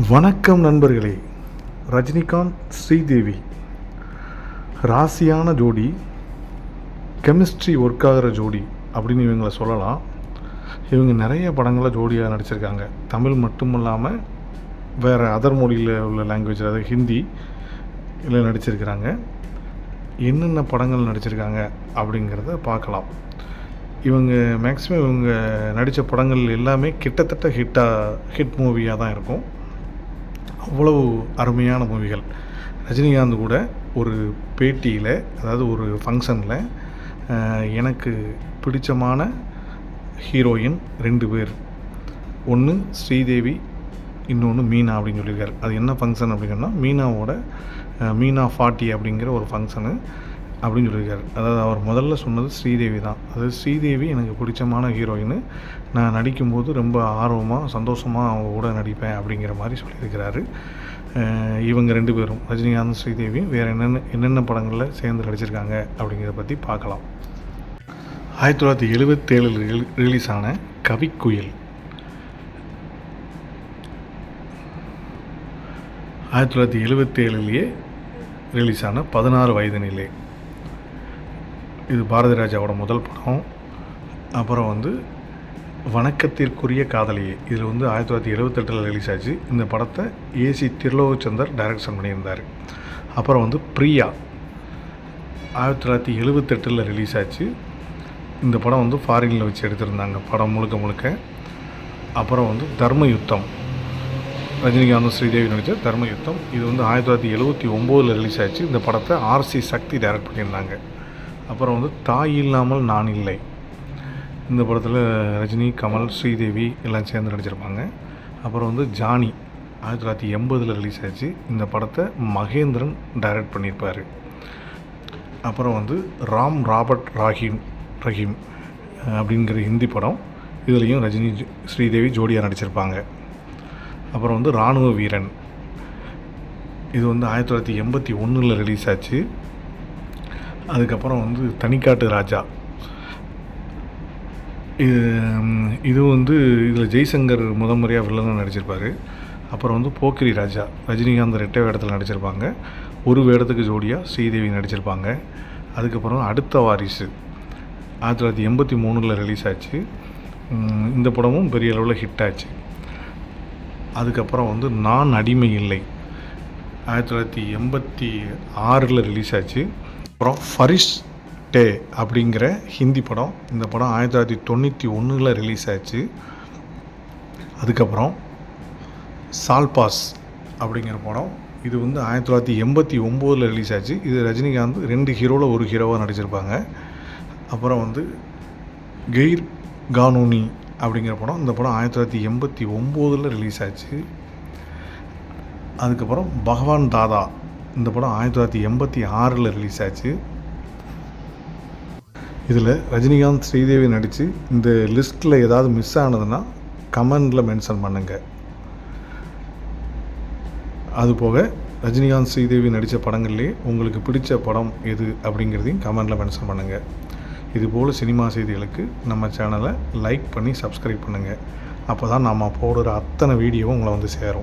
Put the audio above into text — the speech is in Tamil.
வணக்கம் நண்பர்களே. ரஜினிகாந்த் ஸ்ரீதேவி. ராசியான ஜோடி கெமிஸ்ட்ரி ஒர்க் ஆகிற ஜோடி அப்படின்னு இவங்களை சொல்லலாம். இவங்க நிறைய படங்களில் ஜோடியாக நடிச்சிருக்காங்க. தமிழ் மட்டும் இல்லாமல் வேறு அதர் மொழியில் உள்ள லாங்குவேஜ் அதாவது ஹிந்தி இதில் நடிச்சிருக்கிறாங்க. என்னென்ன படங்கள் நடிச்சிருக்காங்க அப்படிங்கிறத பார்க்கலாம். இவங்க மேக்ஸிமம் இவங்க நடித்த படங்கள் எல்லாமே கிட்டத்தட்ட ஹிட்டாக ஹிட் மூவியாக தான் இருக்கும். அவ்வளவு அருமையான மூவிகள். ரஜினிகாந்த் கூட ஒரு பேட்டியில் அதாவது ஒரு ஃபங்க்ஷனில் எனக்கு பிடிச்சமான ஹீரோயின் ரெண்டு பேர். ஒன்று ஸ்ரீதேவி இன்னொன்று மீனா அப்படின்னு சொல்லியிருக்காரு. அது என்ன ஃபங்க்ஷன் அப்படிங்கன்னா மீனாவோட மீனா ஃபார்ட்டி அப்படிங்கிற ஒரு ஃபங்க்ஷனு அப்படின்னு சொல்லியிருக்காரு. அதாவது அவர் முதல்ல சொன்னது ஸ்ரீதேவி தான். அதாவது ஸ்ரீதேவி எனக்கு பிடிச்சமான ஹீரோயின் நான் நடிக்கும்போது ரொம்ப ஆர்வமாக சந்தோஷமாக அவங்க கூட நடிப்பேன் அப்படிங்கிற மாதிரி சொல்லியிருக்கிறாரு. இவங்க ரெண்டு பேரும் ரஜினிகாந்த் ஸ்ரீதேவி வேறு என்னென்ன என்னென்ன படங்களில் சேர்ந்து நடிச்சிருக்காங்க அப்படிங்கிறத பற்றி பார்க்கலாம். ஆயிரத்தி தொள்ளாயிரத்தி எழுபத்தேழில் ரிலீஸ் ஆன கவிக்குயில் ஆயிரத்தி தொள்ளாயிரத்தி எழுபத்தேழுலேயே ரிலீஸ் ஆன பதினாறு வயதினிலே இது பாரதி ராஜாவோட முதல் படம். அப்புறம் வந்து வணக்கத்திற்குரிய காதலியே. இதில் வந்து ஆயிரத்தி தொள்ளாயிரத்தி எழுபத்தெட்டில் ரிலீஸ் ஆச்சு. இந்த படத்தை ஏசி திருலோகச்சந்தர் டைரக்ஷன் பண்ணியிருந்தார். அப்புறம் வந்து பிரியா. ஆயிரத்தி தொள்ளாயிரத்தி எழுபத்தெட்டில் ரிலீஸ் ஆச்சு. இந்த படம் வந்து ஃபாரினில் வச்சு எடுத்திருந்தாங்க படம் முழுக்க முழுக்க. அப்புறம் வந்து தர்ம யுத்தம் ரஜினிகாந்த் ஸ்ரீதேவி நடித்த தர்ம யுத்தம் இது வந்து ஆயிரத்தி தொள்ளாயிரத்தி எழுபத்தி ஒம்போதில் ரிலீஸ் ஆச்சு. இந்த படத்தை ஆர்சி சக்தி டைரக்ட் பண்ணியிருந்தாங்க. அப்புறம் வந்து தாய் இல்லாமல் நான் இல்லை. இந்த படத்தில் ரஜினி கமல் ஸ்ரீதேவி எல்லாம் சேர்ந்து நடிச்சிருப்பாங்க. அப்புறம் வந்து ஜானி ஆயிரத்தி தொள்ளாயிரத்தி எண்பதில் ரிலீஸ் ஆச்சு இந்த படத்தை மகேந்திரன் டைரக்ட் பண்ணியிருப்பார். அப்புறம் வந்து ராம் ராபர்ட் ராஹிம் ரஹீம் அப்படிங்கிற ஹிந்தி படம். இதுலேயும் ரஜினி ஸ்ரீதேவி ஜோடியாக நடிச்சிருப்பாங்க. அப்புறம் வந்து இராணுவ வீரன். இது வந்து ஆயிரத்தி தொள்ளாயிரத்தி எண்பத்தி ஒன்றில் ரிலீஸ் ஆச்சு. அதுக்கப்புறம் வந்து தனிக்காட்டு ராஜா. இது இது வந்து இதில் ஜெய்சங்கர் முத முறையாக வில்லனாக நடிச்சிருப்பார். அப்புறம் வந்து போக்கிரி ராஜா ரஜினிகாந்த் ரெட்டை வேடத்தில் நடிச்சிருப்பாங்க. ஒரு வேடத்துக்கு ஜோடியாக ஸ்ரீதேவி நடிச்சிருப்பாங்க. அதுக்கப்புறம் அடுத்த வாரிசு ஆயிரத்தி தொள்ளாயிரத்தி எண்பத்தி மூணில் ரிலீஸ் ஆச்சு. இந்த படமும் பெரிய அளவில் ஹிட் ஆச்சு. அதுக்கப்புறம் வந்து நான் அடிமை இல்லை ஆயிரத்தி தொள்ளாயிரத்தி எண்பத்தி ஆறில் ரிலீஸ் ஆச்சு. அப்புறம் ஃபரிஷ் டே அப்படிங்கிற ஹிந்தி படம். இந்த படம் ஆயிரத்தி தொள்ளாயிரத்தி தொண்ணூற்றி ஒன்றில் ரிலீஸ் ஆச்சு. அதுக்கப்புறம் சால்பாஸ் அப்படிங்கிற படம். இது வந்து ஆயிரத்தி தொள்ளாயிரத்தி எண்பத்தி ஒம்போதில் ரிலீஸ் ஆச்சு. இது ரஜினிகாந்த் ரெண்டு ஹீரோவில் ஒரு ஹீரோவாக நடிச்சிருப்பாங்க. அப்புறம் வந்து கெய்ர் கானூனி அப்படிங்கிற படம். இந்த படம் ஆயிரத்தி தொள்ளாயிரத்தி எண்பத்தி ஒம்போதில் ரிலீஸ் ஆச்சு. அதுக்கப்புறம் பகவான் தாதா இந்த படம் ஆயிரத்தி தொள்ளாயிரத்தி எண்பத்தி ஆறில் ரிலீஸ் ஆச்சு. இதில் ரஜினிகாந்த் ஸ்ரீதேவி நடித்து இந்த லிஸ்ட்டில் ஏதாவது மிஸ் ஆனதுன்னா கமெண்டில் மென்ஷன் பண்ணுங்கள் அதுபோக ரஜினிகாந்த் ஸ்ரீதேவி நடித்த படங்கள்லேயே உங்களுக்கு பிடிச்ச படம் எது அப்படிங்கிறதையும் கமெண்டில் மென்ஷன் பண்ணுங்கள் இதுபோல் சினிமா செய்திகளுக்கு நம்ம சேனலை லைக் பண்ணி சப்ஸ்கிரைப் பண்ணுங்கள் அப்போ தான் நம்ம போடுற அத்தனை வீடியோவும் உங்களை வந்து சேரும்.